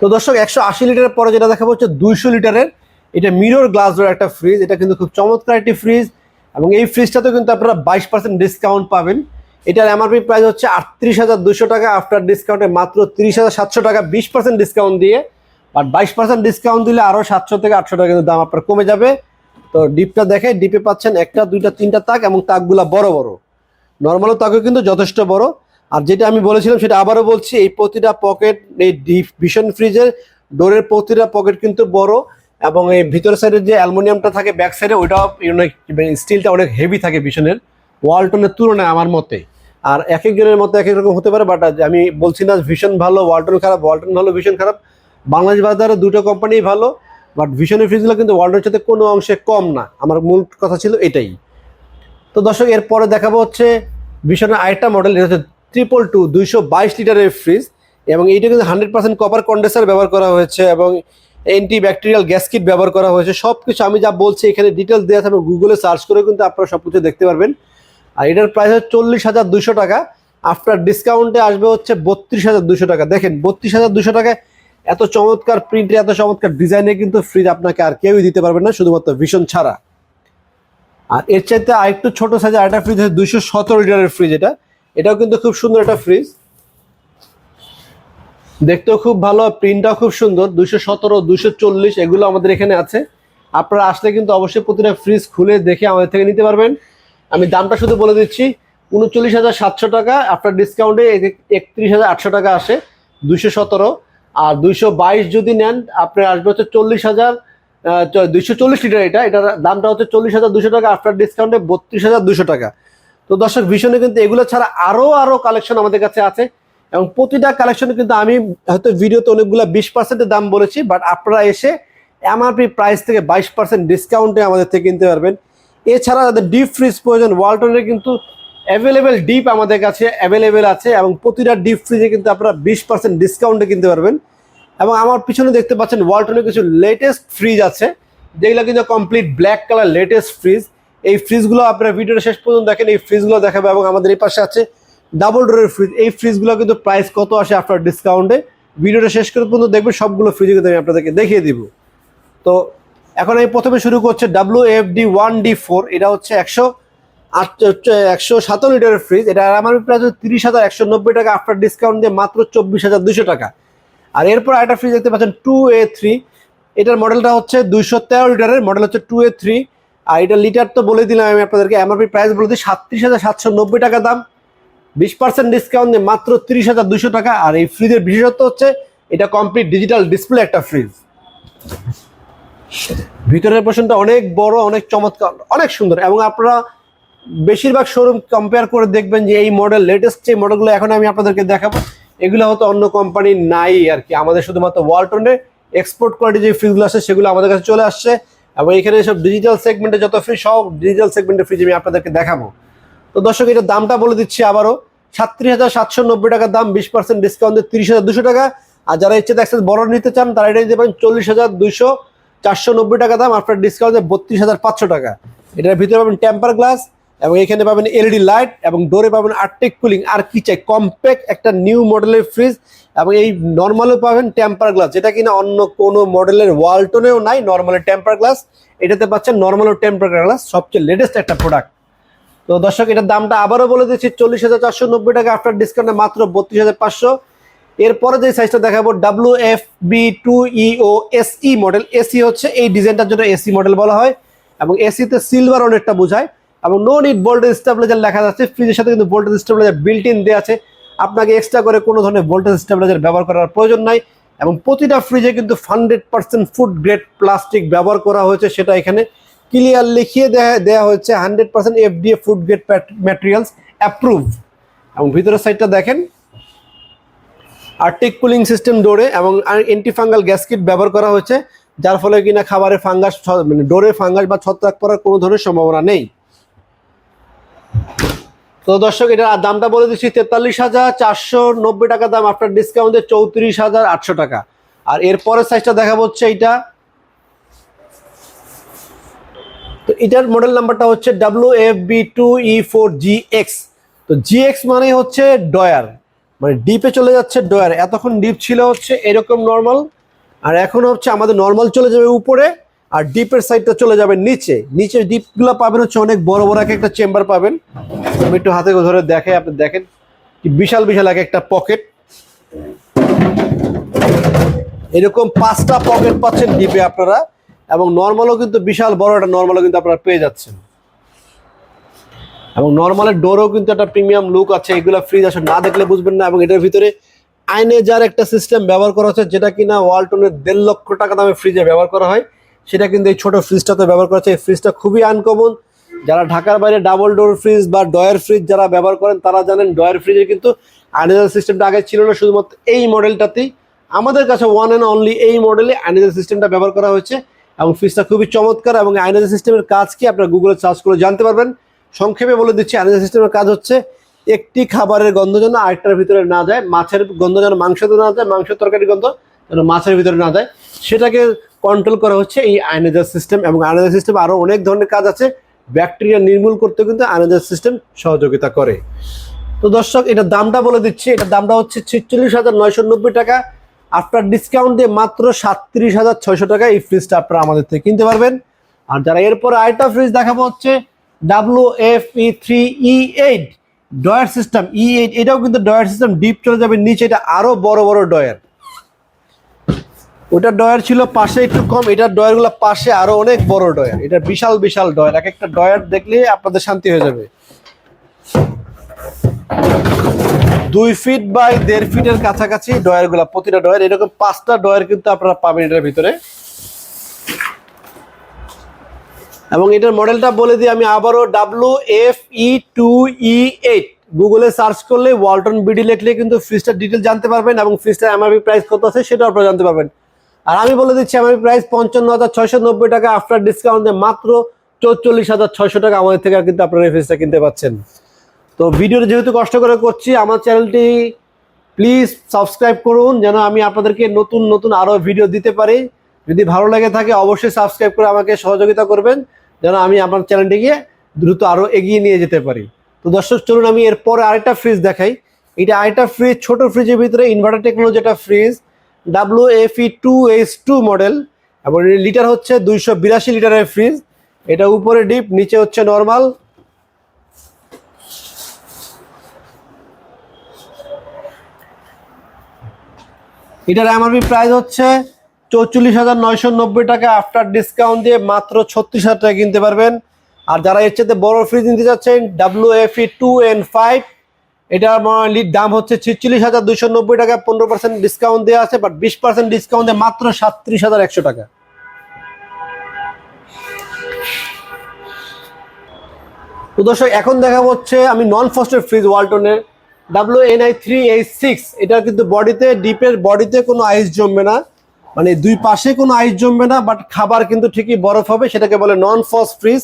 তো দর্শক, একশো আশি লিটারের পরে যেটা দেখাবো হচ্ছে দুইশো লিটারের, এটা মিরর গ্লাস ডোর একটা ফ্রিজ এটা কিন্তু খুব চমৎকার একটি ফ্রিজ এবং এই ফ্রিজটাতেও কিন্তু আপনারা বাইশ পার্সেন্ট ডিসকাউন্ট পাবেন। এটার এমআরপি প্রাইস হচ্ছে আটত্রিশ হাজার দুশো টাকা আফটার ডিসকাউন্টে মাত্র তিরিশ হাজার সাতশো টাকা, বিশ পার্সেন্ট ডিসকাউন্ট দিয়ে আর বাইশ পার্সেন্ট ডিসকাউন্ট দিলে আরও সাতশো থেকে আটশো টাকা কিন্তু দাম আপনার কমে যাবে। তো ডিপটা দেখে, ডিপে পাচ্ছেন একটা, দুইটা, তিনটা তাক এবং তাকগুলা বড় বড়। নর্মালও তাকও কিন্তু যথেষ্ট বড়। আর যেটা আমি বলেছিলাম, সেটা আবারও বলছি, এই প্রতিটা পকেট এই ডিপ, ভীষণ ফ্রিজের ডোরের প্রতিটা পকেট কিন্তু বড় এবং এই ভিতরের সাইডে যে অ্যালুমিনিয়ামটা থাকে ব্যাক সাইডে ওইটাও অনেক স্টিলটা অনেক হেভি থাকে ভীষণের। ওয়ালটনের তুলনায় আমার মতে। আর এক একজনের মতো এক এক রকম হতে পারে বাট আমি বলছি না ভীষণ ভালো ওয়ালটন খারাপ ওয়ালটন ভালো, ভীষণ খারাপ। বাংলাদেশ বাজারে দুটো কোম্পানিই ভালো বাট ভীষণের ফ্রিজগুলো কিন্তু ওয়ার্ল্ডের সাথে কোনো অংশে কম না। আমার মূল কথা ছিল এটাই। তো দর্শক, এরপরে দেখাবো হচ্ছে ভীষণের আরেকটা মডেল এটা হচ্ছে ট্রিপল টু দুইশো বাইশ লিটারের ফ্রিজ এবং এইটা কিন্তু হান্ড্রেড পার্সেন্ট কপার কন্ডেসার ব্যবহার করা হয়েছে, এবং অ্যান্টি ব্যাকটেরিয়াল গ্যাস কিট ব্যবহার করা হয়েছে। সব কিছু আমি যা বলছি, এখানে ডিটেলস দেওয়া থাকবে গুগলে সার্চ করে কিন্তু আপনারা সব কিছু দেখতে পারবেন। আর এটার প্রাইস হচ্ছে চল্লিশ হাজার দুশো টাকা। আফটার ডিসকাউন্টে আসবে হচ্ছে বত্রিশ হাজার দুশো টাকা। দেখেন, বত্রিশ হাজার দুশো টাকায় এত চমৎকার প্রিন্টে এত চমৎকার ডিজাইনে কিন্তু ফ্রিজ আপনাকে আর কেউই দিতে পারবে না, শুধুমাত্র ভীষণ ছাড়া। আর এর চাইতে আরেকটু ছোট সাইজের আরেকটা ফ্রিজ আছে, দুইশো সতেরো লিটারের ফ্রিজ এটা। এটাও কিন্তু খুব সুন্দর একটা ফ্রিজ দেখতেও খুব ভালো প্রিন্টটাও খুব সুন্দর, দুইশো সতেরো, দুইশো চল্লিশ, এগুলো আমাদের এখানে আছে। আপনারা আসলে কিন্তু অবশ্যই প্রতিটা ফ্রিজ খুলে দেখে আমাদের থেকে নিতে পারবেন। আমি দামটা শুধু বলে দিচ্ছি, উনচল্লিশ হাজার সাতশো টাকা, আপনার ডিসকাউন্টে একত্রিশ হাজার আটশো টাকা আসে, দুইশো সতেরো। আর দুইশো বাইশ যদি নেন আপনার আসবে হচ্ছে চল্লিশ হাজার দুইশো চল্লিশ লিটার এটা। এটার দামটা হচ্ছে চল্লিশ হাজার দুশো টাকা, আফটার ডিসকাউন্টে বত্রিশ হাজার দুশো টাকা। তো দর্শক, ভীষণে কিন্তু এগুলো ছাড়া আরও আরও কালেকশন আমাদের কাছে আছে। এবং প্রতিটা কালেকশনে কিন্তু আমি হয়তো ভিডিওতে অনেকগুলো বিশ পার্সেন্টের দাম বলেছি বাট আপনারা এসে এমআরপি প্রাইস থেকে বাইশ পার্সেন্ট ডিসকাউন্টে আমাদের থেকে কিনতে পারবেন। এছাড়া যাদের ডিপ ফ্রিজ প্রয়োজন ওয়ালটনের কিন্তু অ্যাভেলেবেল ডিপ আমাদের কাছে অ্যাভেলেবেল আছে এবং প্রতিটা ডিপ ফ্রিজে কিন্তু আপনারা বিশ পার্সেন্ট ডিসকাউন্টে কিনতে পারবেন। এবং আমার পিছনে দেখতে পাচ্ছেন ওয়ালটনের কিছু লেটেস্ট ফ্রিজ আছে। যেগুলো কিন্তু complete black colour latest fridge এই ফ্রিজগুলো আপনারা ভিডিওটা শেষ পর্যন্ত দেখেন, এই ফ্রিজগুলো দেখাবো এবং আমাদের এই পাশে আছে ডাবল ডোরের ফ্রিজ এই ফ্রিজগুলো কিন্তু প্রাইস কত আসে আপনার ডিসকাউন্টে ভিডিওটা শেষ করে পর্যন্ত দেখবেন, সবগুলো ফ্রিজ কিন্তু আমি আপনাদেরকে দেখিয়ে দিব। তো এখন আমি প্রথমে শুরু করছি W F D one D four এটা হচ্ছে একশো আট একশো সাতান্ন লিটারের ফ্রিজ এটা আমার হচ্ছে তিরিশ হাজার একশো নব্বই টাকা আফটার ডিসকাউন্ট দিয়ে মাত্র চব্বিশ হাজার দুশো টাকা। আর এরপর একটা ফ্রিজ দেখতে পাচ্ছেন টু এ থ্রি এটার মডেলটা হচ্ছে দুইশো তেরো লিটারের মডেল হচ্ছে টু এ থ্রি আর এটা লিটার তো বলে দিলাম আমি আপনাদেরকে এমআরপি প্রাইস বলে দিই, সাতত্রিশ হাজার সাতশো নব্বই টাকা দাম। বিশ পার্সেন্ট ডিসকাউন্ট দিয়ে মাত্র তিরিশ হাজার দুশো টাকা। আর এই ফ্রিজের বিশেষত্ব হচ্ছে, এটা কমপ্লিট ডিজিটাল ডিসপ্লে একটা ফ্রিজ ভিতরের পোর্শনটা অনেক বড়, অনেক চমৎকার, অনেক সুন্দর। এবং আপনারা বেশিরভাগ শোরুম কম্পেয়ার করে দেখবেন যে এই মডেল লেটেস্ট যে মডেলগুলো এখন আমি আপনাদেরকে দেখাবো, এগুলো হয়তো অন্য কোম্পানি নাই আর কি। আমাদের শুধুমাত্র ওয়ালটনের এক্সপোর্ট কোয়ালিটি যে ফ্রিজগুলো আসছে সেগুলো আমাদের কাছে চলে আসছে এবং এখানে সব ডিজিটাল সেগমেন্টে যত ফ্রিজ সব ডিজিটাল সেগমেন্টের ফ্রিজ আমি আপনাদেরকে দেখাবো। তো দর্শক, এটার দামটা বলে দিচ্ছি আবারও। সাতত্রিশ হাজার সাতশো নব্বই টাকার দাম, বিশ পার্সেন্ট ডিসকাউন্ট তিরিশ হাজার দুশো টাকা। আর যারা ইচ্ছে দেখছেন বড় নিতে চান, তারা এটা নিতে পারেন চল্লিশ হাজার দুশো চারশো নব্বই টাকা দাম আপনার ডিসকাউন্টে বত্রিশ হাজার পাঁচশো টাকা। এটার ভিতরে পাবেন টেম্পার গ্লাস এবং এখানে পাবেন এলইডি লাইট এবং ডোরে পাবেন আর্টিক কুলিং। আর কি চাই? কম্প্যাক্ট একটা নিউ মডেলের ফ্রিজ এবং এই নর্মালও পাবেন টেম্পার গ্লাস। যেটা কিনা অন্য কোনো মডেলের ওয়ালটনেও নাই, নর্মালের টেম্পার গ্লাস। এটাতে পাচ্ছেন নর্মাল টেম্পার গ্লাস, সবচেয়ে লেটেস্ট একটা প্রোডাক্ট তো দর্শক, এটার দামটা আবারও বলে দিচ্ছি, চল্লিশ হাজার চারশো নব্বই টাকা আফটার ডিসকাউন্টে মাত্র বত্রিশ হাজার পাঁচশো। এরপরে যে সাইজটা দেখাবো W F B two E O SE model AC হচ্ছে এই ডিজাইনটার জন্য এসি মডেল বলা হয় এবং এসিতে সিলভার অনেকটা বোঝায়। এবং নো নিড ভোল্টেজ স্টেবিলাইজার লেখা যাচ্ছে ফ্রিজের সাথে কিন্তু ভোল্টেজ স্টেবিলাইজার বিল্ট ইন দেওয়া আছে। আপনাকে এক্সট্রা করে কোনো ধরনের ভোল্টেজ স্টেবিলাইজার ব্যবহার করার প্রয়োজন নাই এবং প্রতিটা ফ্রিজে কিন্তু hundred percent food grade plastic ব্যবহার করা হয়েছে সেটা এখানে। ক্লিয়ার লিখিয়ে দেওয়া দেওয়া হচ্ছে hundred percent FDA food grade materials approve এবং ভিতরের সাইডটা দেখেন। আর্টিক কুলিং সিস্টেম ডোরে এবং অ্যান্টিফাঙ্গাল গ্যাস কিট ব্যবহার করা হয়েছে। যার ফলে কিনা খাবারে ফাঙ্গাস মানে ডোরে ফাঙ্গাস বা ছত্রাক পড়ার কোনো ধরনের সম্ভাবনা নেই। তো দর্শক, এটার দামটা বলে দিচ্ছি, তেতাল্লিশ হাজার চারশো নব্বই টাকা দাম আপনার ডিসকাউন্টে চৌত্রিশ হাজার আটশো টাকা। আর এর পরের সাইজটা দেখা হচ্ছে এইটা। তো এটার মডেল নাম্বারটা হচ্ছে W F B two E four G X তো জি এক্স মানে হচ্ছে ডয়ার মানে ডিপে চলে যাচ্ছে ডয়ার এতক্ষণ ডিপ ছিল হচ্ছে এরকম নর্মাল আর এখন হচ্ছে আমাদের নর্মাল চলে যাবে উপরে। আর ডিপের সাইডটা চলে যাবে নিচে। নিচে ডিপগুলো পাবেন হচ্ছে অনেক বড় বড় এক একটা চেম্বার পাবেন। আমি একটু হাতে ধরে দেখে আপনি দেখেন কি বিশাল বিশাল এক একটা পকেট এরকম পাঁচটা পকেট পাচ্ছেন ডিপে আপনারা, এবং নর্মালও কিন্তু বিশাল বড়, একটা নর্মালও কিন্তু আপনারা পেয়ে যাচ্ছেন। এবং নর্মালের ডোরও কিন্তু একটা প্রিমিয়াম লুক আছে, এগুলো ফ্রিজ আসলে না দেখলে বুঝবেন না, এবং এটার ভিতরে আইনে যার একটা সিস্টেম ব্যবহার করা হচ্ছে, যেটা কিনা ওয়ালটনের দেড় লক্ষ টাকা দামে ফ্রিজে ব্যবহার করা হয়। সেটা কিন্তু এই ছোট ফ্রিজটাতে ব্যবহার করা হচ্ছে। এই ফ্রিজটা খুবই আনকমন যারা ঢাকার বাইরে ডাবল ডোর ফ্রিজ বা ডয়ার ফ্রিজ যারা ব্যবহার করেন, তারা জানেন ডয়ার ফ্রিজে কিন্তু আইনেজার সিস্টেমটা আগে ছিল না। শুধুমাত্র এই মডেলটাতেই আমাদের কাছে ওয়ান অ্যান্ড অনলি এই মডেলে আইনেজার সিস্টেমটা ব্যবহার করা হয়েছে এবং ফ্রিজটা খুবই চমৎকার এবং আইনেজার সিস্টেমের কাজ কি আপনারা গুগলে সার্চ করে জানতে পারবেন। সংক্ষেপে বলে দিচ্ছি আইনেজার সিস্টেমের কাজ হচ্ছে একটি খাবারের গন্ধ যেন আরেকটার ভিতরে না যায়, মাছের গন্ধ যেন মাংসতে না যায়, মাংসের তরকারি গন্ধ যেন মাছের ভিতরে না যায়। সেটাকে কন্ট্রোল করা হচ্ছে এই আয়নাজার সিস্টেম এবং আয়নাজার সিস্টেম আরও অনেক ধরনের কাজ আছে। ব্যাকটেরিয়া নির্মূল করতে কিন্তু আয়নাজার সিস্টেম সহযোগিতা করে। তো দর্শক এটার দামটা বলে দিচ্ছি। এটার দামটা হচ্ছে ছেচল্লিশ হাজার নয়শো নব্বই টাকা। আফটার ডিসকাউন্ট দিয়ে মাত্র সাতত্রিশ হাজার ছয়শো টাকা এই ফ্রিজটা আপনারা আমাদের থেকে কিনতে পারবেন। আর যারা এরপরে আরেকটা ফ্রিজ দেখাবো হচ্ছে W F E three E eight drawer system E eight এটাও কিন্তু ডয়ার সিস্টেম ডিপ চলে যাবে নিচে। এটা আরও বড় বড় ডয়ার ওটার ডয়ার ছিল পাশে একটু কম, এটার ডয়ারগুলো পাশে আরও অনেক বড় ডয়ার এটা বিশাল বিশাল ডয়ার এক একটা ডয়ার দেখলে আপনাদের শান্তি হয়ে যাবে। দুই ফিট বাই দেড় ফিটের কাছাকাছি ডয়ারগুলা প্রতিটা ডয়ার এরকম পাঁচটা ডয়ার কিন্তু আপনারা পাবেন এটার ভিতরে। এবং এটার মডেলটা বলে দিই আমি আবারও W F E two E eight গুগলে সার্চ করলে ওয়ালটন বিডি লিখলে কিন্তু ফ্রিজটার ডিটেল জানতে পারবেন এবং ফ্রিজটার এমআরপি প্রাইস কত আছে সেটাও আপনারা জানতে পারবেন। আর আমি বলে দিচ্ছি এমআরপি প্রাইস পঞ্চান্ন হাজার ছয়শো নব্বই টাকা আফটার ডিসকাউন্টে মাত্র চৌচল্লিশ হাজার ছয়শো টাকা আমাদের থেকে কিন্তু আপনারা এই ফ্রিজটা কিনতে পাচ্ছেন। তো ভিডিওটা যেহেতু কষ্ট করে করছি, আমার চ্যানেলটি প্লিজ সাবস্ক্রাইব করুন, যেন আমি আপনাদেরকে নতুন নতুন আরও ভিডিও দিতে পারি। যদি ভালো লাগে থাকে, অবশ্যই সাবস্ক্রাইব করে আমাকে সহযোগিতা করবেন, যেন আমি আমার চ্যানেলটিকে দ্রুত আরও এগিয়ে নিয়ে যেতে পারি। তো দর্শক, চলুন আমি এরপরে আরেকটা ফ্রিজ দেখাই। এটা আরেকটা ফ্রিজ ছোট ফ্রিজের ভিতরে ইনভার্টার টেকনোলজি একটা fridge W F two H two model এবং লিটার হচ্ছে দুইশো বিরাশি লিটারের ফ্রিজ এটা উপরে ডিপ নিচে হচ্ছে নর্মাল এটার এমআরপি প্রাইস হচ্ছে চৌচল্লিশ হাজার নয়শো নব্বই টাকা। আফটার ডিসকাউন্ট দিয়ে মাত্র ছত্রিশ হাজার টাকা কিনতে পারবেন। আর যারা এর চেয়ে বড় ফ্রিজ নিতে যাচ্ছেন W F two N five এটার লিড দাম হচ্ছে ছিচল্লিশ হাজার দুশো নব্বই টাকা, পনেরো পার্সেন্ট ডিসকাউন্ট দেওয়া আছে বাট বিশ পার্সেন্ট ডিসকাউন্ট দিয়ে মাত্র সাতত্রিশ হাজার একশো টাকা। তো দর্শক, এখন দেখা হচ্ছে আমি নন ফস্টের fridge ওয়ালটনের W N I three eight six এটা কিন্তু বডিতে, ডিপের বডিতে কোনো আইস জমবে না। মানে দুই পাশে কোনো আইস জমবে না বাট খাবার কিন্তু ঠিকই বরফ হবে, সেটাকে বলে নন ফ্রস্ট ফ্রিজ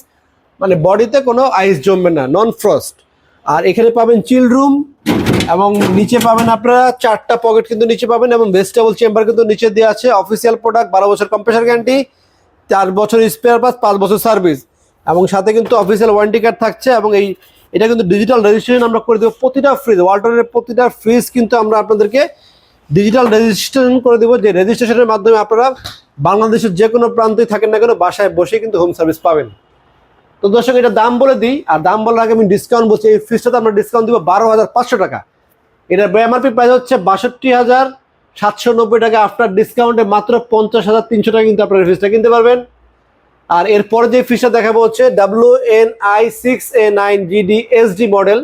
মানে বডিতে কোনো আইস জমবে না নন ফ্রস্ট আর এখানে পাবেন চিল রুম এবং নিচে পাবেন আপনারা চারটা পকেট কিন্তু নিচে পাবেন এবং ভেজিটেবল চেম্বার কিন্তু নিচে দেওয়া আছে। অফিসিয়াল প্রোডাক্ট বারো বছর কম্প্রেসার গ্যারান্টি চার বছর স্পেয়ার পাস পাঁচ বছর সার্ভিস এবং সাথে কিন্তু অফিসিয়াল ওয়ারেন্টি কার্ড থাকছে এবং এই, এটা কিন্তু ডিজিটাল রেজিস্ট্রেশন আমরা করে দেবো প্রতিটা ফ্রিজ ওয়ালটনের প্রতিটা ফ্রিজ কিন্তু আমরা আপনাদেরকে ডিজিটাল রেজিস্ট্রেশন করে দেবো। যে রেজিস্ট্রেশনের মাধ্যমে আপনারা বাংলাদেশের যে কোনো প্রান্তেই থাকেন না কেন, বাসায় বসে কিন্তু হোম সার্ভিস পাবেন। তো দর্শক, এটা দাম বলে দিই, আর দাম বলার আগে আমি ডিসকাউন্ট বলছি, এই ফ্রিজটাতে আমরা ডিসকাউন্ট দিব বারো হাজার পাঁচশো টাকা। এটার এমআরপি প্রাইস হচ্ছে বাষট্টি হাজার সাতশো নব্বই টাকা আফটার ডিসকাউন্টে মাত্র পঞ্চাশ হাজার তিনশো টাকা কিন্তু আপনারা ফ্রিজটা কিনতে পারবেন। আর এরপরে যে ফ্রিজটা দেখাবো হচ্ছে W N I six A nine GD SD model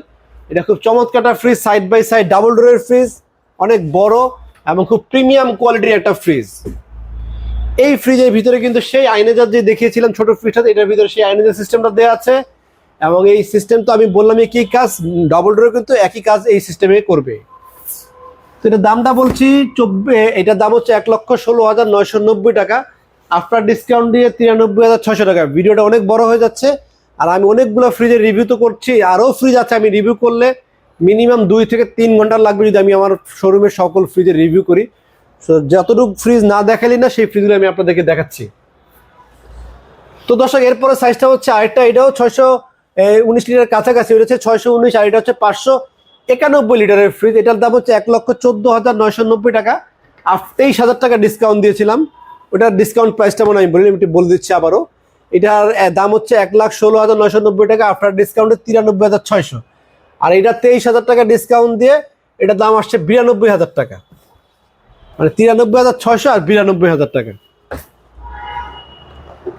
এটা খুব চমৎকারটা fridge side by side double ডোরের ফ্রিজ অনেক বড় এবং খুব প্রিমিয়াম কোয়ালিটির একটা ফ্রিজ এই ফ্রিজের ভিতরে কিন্তু সেই আইনেজার যে দেখিয়েছিলাম ছোট ফ্রিজটা এটার ভিতরে সেই আইনেজার সিস্টেমটা দেওয়া আছে। এবং এই সিস্টেম তো আমি বললাম কি কাজ ডবল ডোরে কিন্তু একই কাজ এই সিস্টেমে করবে। তো এটার দামটা বলছি চব্বিশ এটার দাম হচ্ছে এক লক্ষ ষোলো হাজার নয়শো নব্বই টাকা। আফটার ডিসকাউন্ট দিয়ে তিরানব্বই হাজার ছশো টাকা। ভিডিওটা অনেক বড় হয়ে যাচ্ছে। আর আমি অনেকগুলো ফ্রিজের রিভিউ তো করছি, আরও ফ্রিজ আছে আমি রিভিউ করলে মিনিমাম দুই থেকে তিন ঘণ্টা লাগবে যদি আমি আমার শোরুমের সকল ফ্রিজের রিভিউ করি। তো যতটুকু ফ্রিজ না দেখালি না, সেই ফ্রিজগুলো আমি আপনাদেরকে দেখাচ্ছি। তো দর্শক, এরপরে সাইজটা হচ্ছে আরেকটা, এটাও ছয়শো উনিশ লিটার কাছাকাছি হচ্ছে ছয়শো উনিশ, আর এটা হচ্ছে পাঁচশো একানব্বই লিটারের ফ্রিজ এটার দাম হচ্ছে এক লক্ষ চোদ্দ হাজার নয়শো নব্বই টাকা। আর তেইশ হাজার টাকা ডিসকাউন্ট দিয়েছিলাম। ওটার ডিসকাউন্ট প্রাইসটা মনে আমি বলি একটু বলে দিচ্ছি আবারও। এটার দাম হচ্ছে এক লাখ ষোলো হাজার নয়শো নব্বই টাকা আফটার ডিসকাউন্টে তিরানব্বই হাজার ছয়শো। আর এটা তেইশ হাজার টাকা ডিসকাউন্ট দিয়ে, এটার দাম আসছে বিরানব্বই হাজার টাকা। মানে তিরানব্বই হাজার ছয়শো আর বিরানব্বই হাজার টাকা।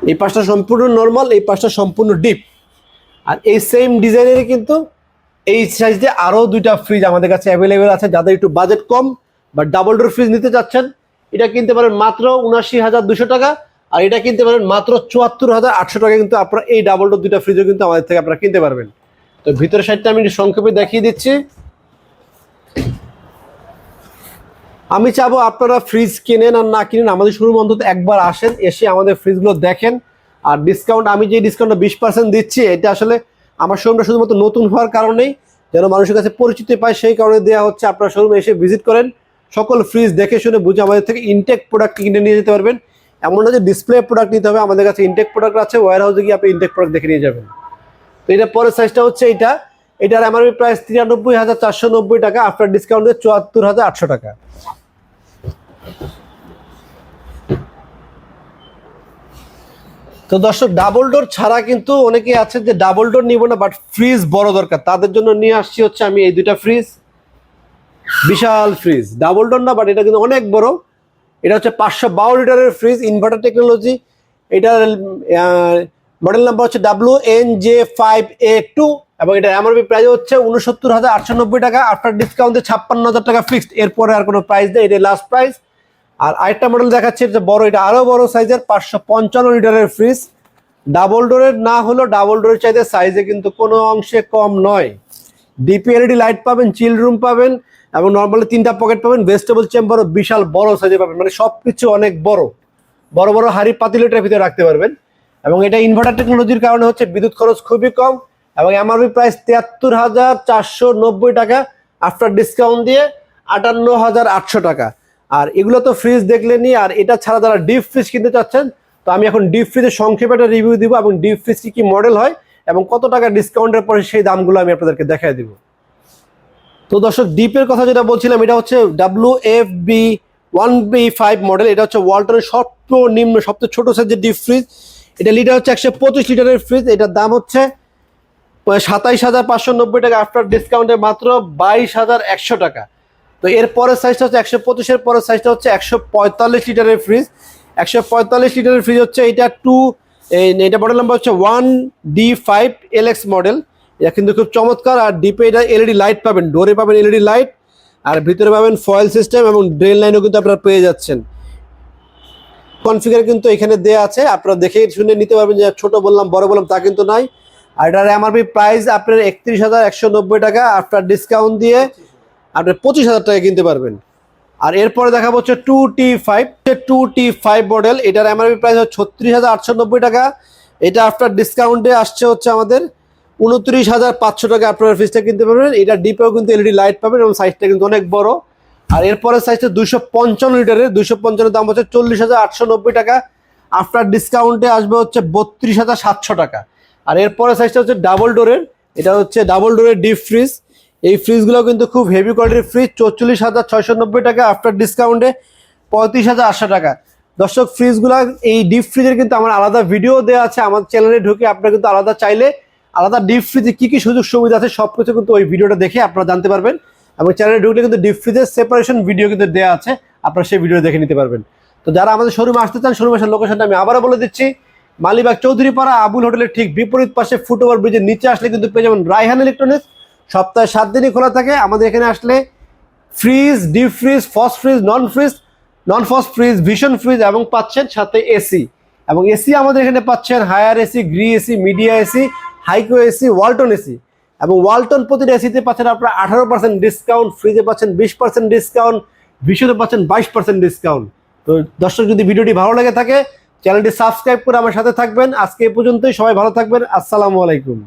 এই পাশটা সম্পূর্ণ নর্মাল এই পাশটা সম্পূর্ণ ডিপ আর এই সেম ডিজাইনের কিন্তু এই সাইজে আরও দুইটা ফ্রিজ আমাদের কাছে অ্যাভেলেবেল আছে, যাদের একটু বাজেট কম বা ডাবল ডোর ফ্রিজ নিতে চাচ্ছেন। এটা কিনতে পারেন মাত্র উনাশি হাজার দুশো টাকা আর এটা কিনতে পারেন মাত্র চুয়াত্তর হাজার আটশো টাকা কিন্তু আপনারা এই ডাবল ডোর দুইটা ফ্রিজও কিন্তু আমাদের থেকে আপনারা কিনতে পারবেন। তো ভিতরের সাইডটা আমি সংক্ষেপে দেখিয়ে দিচ্ছি। আমি চাবো আপনারা ফ্রিজ কিনেন আর না কিনেন, আমাদের শোরুম অন্তত একবার আসেন, এসে আমাদের ফ্রিজগুলো দেখেন। আর ডিসকাউন্ট আমি যে ডিসকাউন্টটা বিশ পার্সেন্ট দিচ্ছি, এটা আসলে আমার শোরুমটা শুধুমাত্র নতুন হওয়ার কারণেই, যেন মানুষের কাছে পরিচিতি পায়, সেই কারণে দেওয়া হচ্ছে, আপনার শোরুমে এসে ভিজিট করেন। সকল ফ্রিজ দেখে শুনে বুঝে আমাদের থেকে ইনটেক প্রোডাক্ট কিনে নিয়ে যেতে পারবেন। এমন না যে ডিসপ্লে প্রোডাক্ট নিতে হবে, আমাদের কাছে ইনটেক প্রোডাক্ট আছে ওয়ার হাউসে গিয়ে আপনি ইনটেক প্রোডাক্ট দেখে নিয়ে যাবেন। তো এটা পরের সাইজটা হচ্ছে এটা। এটার এমআরপি প্রাইস তিরানব্বই হাজার চারশো নব্বই টাকা আফটার ডিসকাউন্টে চুয়াত্তর হাজার আটশো টাকা। তো দর্শক ডাবল ডোর ছাড়া কিন্তু অনেকে আছে যে ডাবল ডোর নিব না বাট ফ্রিজ বড় দরকার। তাদের জন্য নিয়ে আসছি হচ্ছে আমি এই দুইটা ফ্রিজ বিশাল ফ্রিজ ডাবল ডোর না বাট এটা কিন্তু অনেক বড়। এটা হচ্ছে পাঁচশো বারো লিটারের ফ্রিজ ইনভার্টার টেকনোলজি এটার মডেল নাম্বার হচ্ছে W N J five A two এবং এটা এমআরপি প্রাইস হচ্ছে উনসত্তর হাজার আটশো নব্বই টাকা। আফটার ডিসকাউন্টে ছাপ্পান্ন হাজার টাকা ফিক্সড এরপরে আর কোনো প্রাইস নেই এটা লাস্ট প্রাইস আর আরেকটা মডেল দেখাচ্ছে, এটা বড়, এটা আরও বড় সাইজের পাঁচশো পঞ্চান্ন লিটারের ফ্রিজ ডাবল ডোরের না হলেও ডাবল ডোরের চাইতে সাইজে কিন্তু কোনো অংশে কম নয়। ডিপিএলইডি লাইট পাবেন চিল রুম পাবেন, এবং নর্মালি তিনটা পকেট পাবেন ভেজিটেবল চেম্বারও বিশাল বড় সাইজে পাবেন। মানে সব কিছু অনেক বড়। বড় বড় হাড়ি পাতিলেটার ভিতরে রাখতে পারবেন। এবং এটা ইনভার্টার টেকনোলজির কারণে হচ্ছে বিদ্যুৎ খরচ খুবই কম, এবং এমআরপি প্রাইস তিয়াত্তর হাজার চারশো নব্বই টাকা আফটার ডিসকাউন্ট দিয়ে আটান্ন হাজার আটশো টাকা। আর এগুলো তো ফ্রিজ দেখলেনি আর এটা ছাড়া যারা ডিপ ফ্রিজ কিনতে চাচ্ছেন, তো আমি এখন ডিপ ফ্রিজের সংক্ষেপে একটা রিভিউ দিব এবং ডিপ ফ্রিজ কি মডেল হয় এবং কত টাকা ডিসকাউন্টের পরে সেই দামগুলো আমি আপনাদেরকে দেখাই দিব। তো দর্শক ডিপের কথা যেটা বলছিলাম, এটা হচ্ছে W F B one B five model এটা হচ্ছে ওয়াল্টনের সর্বনিম্ন, সবচেয়ে ছোট সাইজের ডিপ ফ্রিজ এটা লিটার হচ্ছে একশো পঁচিশ লিটারের ফ্রিজ এটার দাম হচ্ছে সাতাইশ হাজার পাঁচশো নব্বই টাকা আফটার ডিসকাউন্টে মাত্র বাইশ হাজার একশো টাকা। তো এর পরের সাইজটা হচ্ছে একশো পঁচিশের পরের সাইজটা হচ্ছে একশো পঁয়তাল্লিশ লিটারের ফ্রিজ একশো পঁয়তাল্লিশ লিটারের ফ্রিজ হচ্ছে, এটা টু এটা মডেল নাম্বার হচ্ছে one D five L X model এটা কিন্তু খুব চমৎকার, আর ডিপে এটা এলইডি লাইট পাবেন ডোরে পাবেন এলইডি লাইট আর ভিতরে পাবেন ফয়েল সিস্টেম এবং ড্রেন লাইনও কিন্তু আপনারা পেয়ে যাচ্ছেন। কনফিগার কিন্তু এখানে দেয়া আছে, আপনারা দেখে শুনে নিতে পারবেন যে ছোট বললাম, বড় বললাম তা কিন্তু নাই আর এটার এমআরপি প্রাইস আপনার একত্রিশ হাজার একশো নব্বই টাকা আফটার ডিসকাউন্ট দিয়ে আপনি পঁচিশ হাজার টাকা কিনতে পারবেন। আর এরপরে দেখা হচ্ছে two T five two T five model এটার এমআরপি প্রাইস হচ্ছে ছত্রিশ হাজার আটশো নব্বই টাকা। এটা আফটার ডিসকাউন্টে আসছে হচ্ছে আমাদের উনত্রিশ হাজার পাঁচশো টাকা আপনার ফিসটা কিনতে পারবেন। এটা ডিপেও কিন্তু এলইডি লাইট পাবেন এবং সাইজটা কিন্তু অনেক বড়। আর এরপরে সাইজটা দুইশো পঞ্চান্ন লিটারের। দুইশো পঞ্চান্ন দাম হচ্ছে চল্লিশ হাজার আটশো নব্বই টাকা। আফটার ডিসকাউন্টে আসবে হচ্ছে বত্রিশ হাজার সাতশো টাকা। আর এরপরে সাইজটা হচ্ছে ডাবল ডোরের এটা হচ্ছে ডাবল ডোরের ডিপ ফ্রিজ এই ফ্রিজগুলো কিন্তু খুব হেভি কোয়ালিটির ফ্রিজ চৌচল্লিশ হাজার ছয়শো নব্বই টাকা আফটার ডিসকাউন্টে পঁয়ত্রিশ হাজার আটশো টাকা। দর্শক ফ্রিজগুলো এই ডিপ ফ্রিজের কিন্তু আমার আলাদা ভিডিও দেওয়া আছে, আমার চ্যানেলে ঢুকে আপনারা কিন্তু আলাদা চাইলে আলাদা ডিপ ফ্রিজে কী কী সুযোগ সুবিধা আছে সব কিছু কিন্তু ওই ভিডিওটা দেখে আপনারা জানতে পারবেন। এবং চ্যানেলে ঢুকলে কিন্তু ডিপ ফ্রিজের সেপারেশন ভিডিও কিন্তু দেওয়া আছে, আপনারা সেই ভিডিও দেখে নিতে পারবেন। তো যারা আমাদের শোরুমে আসতে চান শোরুম আসার লোকেশনটা আমি আবারও বলে দিচ্ছি। মালিবাগ চৌধুরীপাড়া আবুল হোটেলের ঠিক বিপরীত পাশে ফুটওভার ব্রিজের নিচে আসলে কিন্তু পেয়ে যাবেন রায়হান ইলেকট্রনিক্স সপ্তাহে সাত দিনই খোলা থাকে। আমাদের এখানে আসলে fridge deep fridge frost fridge non fridge non frost fridge ভীষণ ফ্রিজ এবং পাচ্ছেন সাথে এসি এবং এসি আমাদের এখানে পাচ্ছেন Haier AC Gree AC Midea AC Haiko AC Walton AC এবং ওয়ালটন প্রতিটা এসিতে পাচ্ছেন আপনার আঠারো পার্সেন্ট ডিসকাউন্ট ফ্রিজে পাচ্ছেন বিশ পার্সেন্ট ডিসকাউন্ট ভীষণে পাচ্ছেন বাইশ পার্সেন্ট ডিসকাউন্ট তো দর্শক, যদি ভিডিওটি ভালো লাগে থাকে চ্যানেলটি সাবস্ক্রাইব করে আমার সাথে থাকবেন। আজকে এ পর্যন্তই, সবাই ভালো থাকবেন। আসসালামু আলাইকুম।